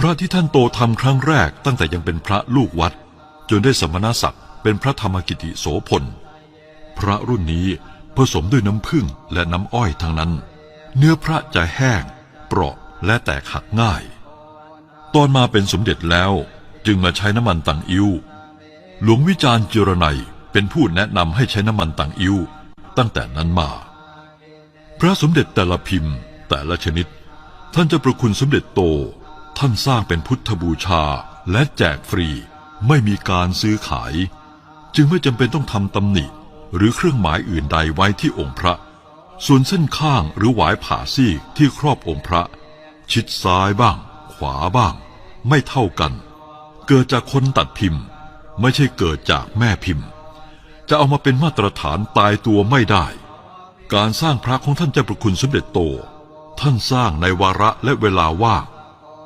พระที่ท่านโตทำครั้งแรกตั้งแต่ยังเป็นพระลูกวัด จนได้สมณศักดิ์เป็นพระธรรมกิติโสพล พระรุ่นนี้ผสมด้วยน้ำผึ้งและน้ำอ้อยทั้งนั้น เนื้อพระจะแห้ง เปราะและแตกหักง่าย ตอนมาเป็นสมเด็จแล้วจึงมาใช้น้ำมันตังอิ้วหลวงวิจารณ์เจรไนยเป็นผู้แนะนำให้ใช้น้ำมันตังอิ้วตั้งแต่นั้นมา พระสมเด็จแต่ละพิมพ์แต่ละชนิด ท่านจะประคุณสมเด็จโต ท่านสร้างเป็นพุทธบูชาและแจกฟรี ไม่มีการซื้อขาย จึงไม่จำเป็นต้องทำตำหนิหรือเครื่องหมายอื่นใดไว้ที่องค์พระ ส่วนเส้นข้างหรือหวายผ่าซีกที่ครอบองค์พระ ชิดซ้ายบ้าง ขวาบ้าง ไม่เท่ากัน เกิดจากคนตัดพิมพ์ ไม่ใช่เกิดจากแม่พิมพ์ จะเอามาเป็นมาตรฐานตายตัวไม่ได้ การสร้างพระของท่านเจ้าประคุณสมเด็จโต ท่านสร้างในวาระและเวลาว่าง